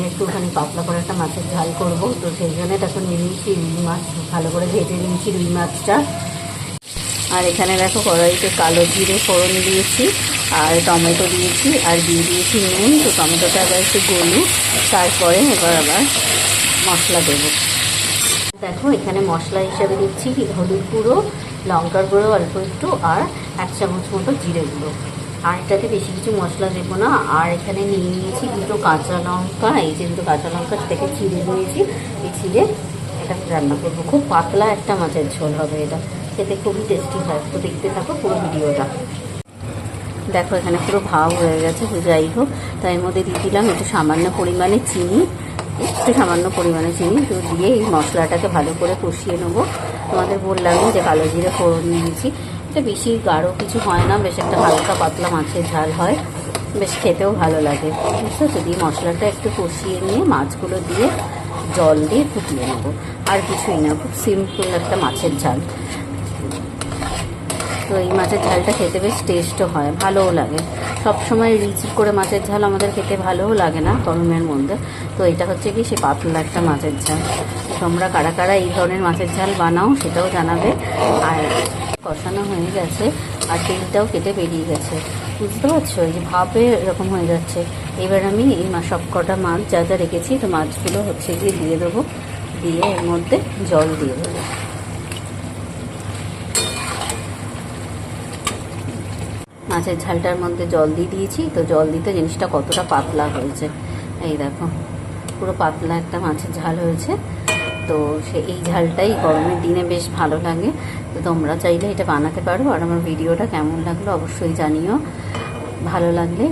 আমি একটুখানি পাতলা করে একটা মাছের ঝাল করব। তো সেই জন্য দেখো নিয়ে নিয়েছি রুই মাছ, ভালো করে ভেজে নিয়েছি রুই মাছটা। আর এখানে দেখো কড়াইতে কালো জিরে ফোড়ন দিয়েছি, আর টমেটো দিয়েছি, আর দিয়ে দিয়েছি নুন। তো টমেটোটা আবার একটু গলু তারপরে এবার আবার মশলা দেবো। দেখো এখানে মশলা হিসাবে দিচ্ছি হলুদ গুঁড়ো, লঙ্কার গুঁড়ো অল্প একটু, আর এক চামচ মতো জিরে গুঁড়ো। আর এটাতে বেশি কিছু মশলা দেবো না। আর এখানে নিয়ে নিয়েছি দুটো কাঁচা লঙ্কা, এই যে দুটো কাঁচা লঙ্কা থেকে চিড়ে নিয়েছি। এই চিড়ে এটা রান্না করব। খুব পাতলা একটা মাছের ঝোল হবে এটা। খেতে খুবই টেস্টি হয়। তো দেখতে থাকো পুরো ভিডিওটা। দেখো, এখানে পুরো ভাব হয়ে গেছে। তো যাই হোক তাই মধ্যে দিয়ে দিলাম একটু সামান্য পরিমাণে চিনি। একটু সামান্য পরিমাণে চিনি। তো দিয়ে এই মশলাটাকে ভালো করে কষিয়ে নেব। তোমাদের বললাম যে কালো জিরে ফোড়ন নিয়েছি। এটা বেশি গাঢ় কিছু হয় না, বেশ একটা হালকা পাতলা মাছের ঝাল হয়, বেশ খেতেও ভালো লাগে। বুঝতে দিয়ে মশলাটা একটু কষিয়ে নিয়ে মাছগুলো দিয়ে জল দিয়ে ফুটিয়ে নেব, আর কিছুই না, খুব সিম্পল একটা মাছের ঝাল। তো এই মাছের ঝালটা খেতে বেশ টেস্টও হয়, ভালোও লাগে। সব সময় রিচ করে মাছের ঝাল আমাদের খেতে ভালোও লাগে না গরমের মধ্যে। তো এটা হচ্ছে কি, সে পাতলা একটা মাছের ঝাল। তোমরা কারা কারা এই ধরনের মাছের ঝাল বানাও সেটাও জানাবে। আর কষানো হয়ে গেছে, আর তেলটাও কেটে বেরিয়ে গেছে। বুঝতে পারছ? এই যে ভাবে এরকম হয়ে যাচ্ছে। এবার আমি এই সব কটা মাছ যা যা রেখেছি, তো মাছগুলো হচ্ছে গিয়ে দিয়ে দেবো। দিয়ে এর মধ্যে জল দিয়ে দেবো। মাছের ঝালটার মধ্যে জল দিয়ে দিয়েছি। তো জল দিতে জিনিসটা কতটা পাতলা হয়েছে, এই দেখো। পুরো পাতলা একটা মাছের ঝাল হয়েছে। তো সে এই ঝালটাই গরমের দিনে বেশ ভালো লাগে। তো তোমরা চাইলে এটা বানাতে পারো। আর আমার ভিডিওটা কেমন লাগল অবশ্যই জানিও। ভালো লাগলে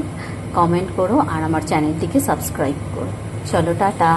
কমেন্ট করো আর আমার চ্যানেলটিকে সাবস্ক্রাইব করো। চলো, টাটা।